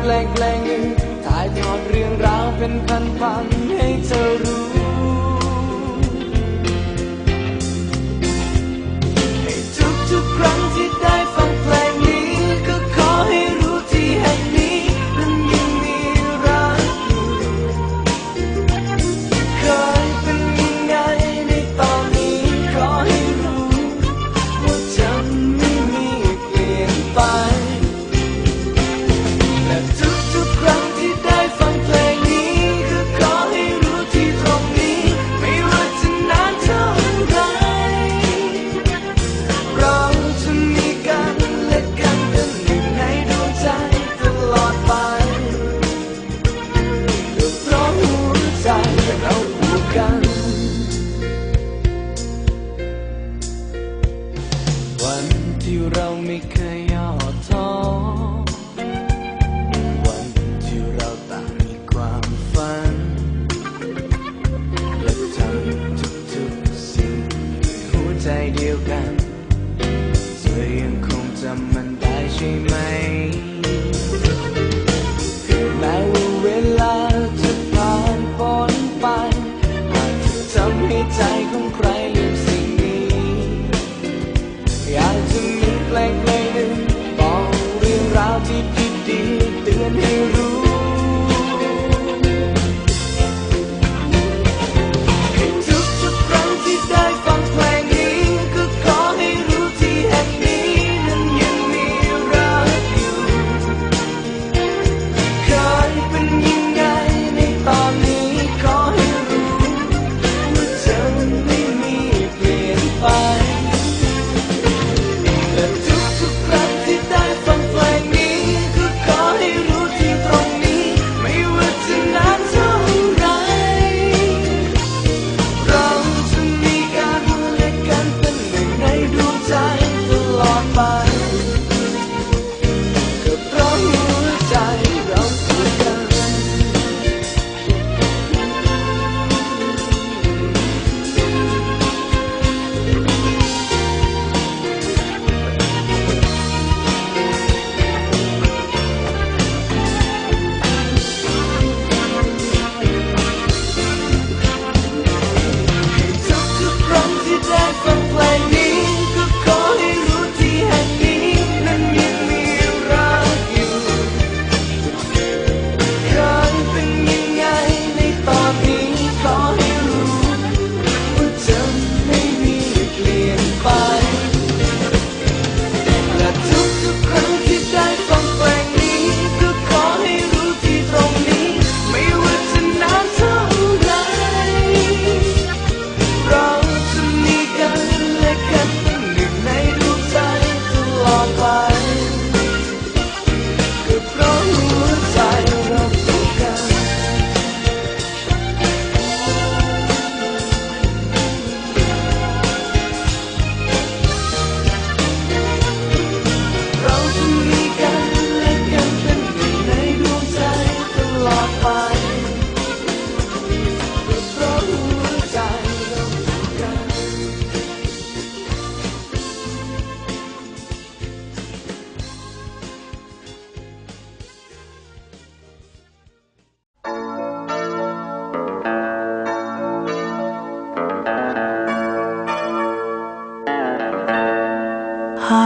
เพลงเพลงหนึ่งถ่ายทอดเรื่องราวเป็นพันๆให้เธอรู้ ยวกัน เธอยังคงจำมันได้ใช่ไหม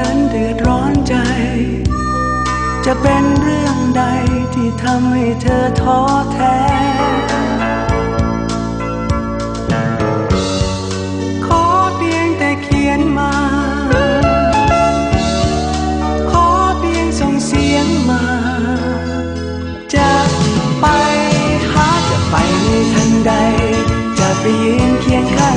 นั้นเดือดร้อนใจ จะเป็นเรื่องใดที่ทำให้เธอท้อแท้ไปหาจะไปในทันใด จะไปยืนเคียงข้าง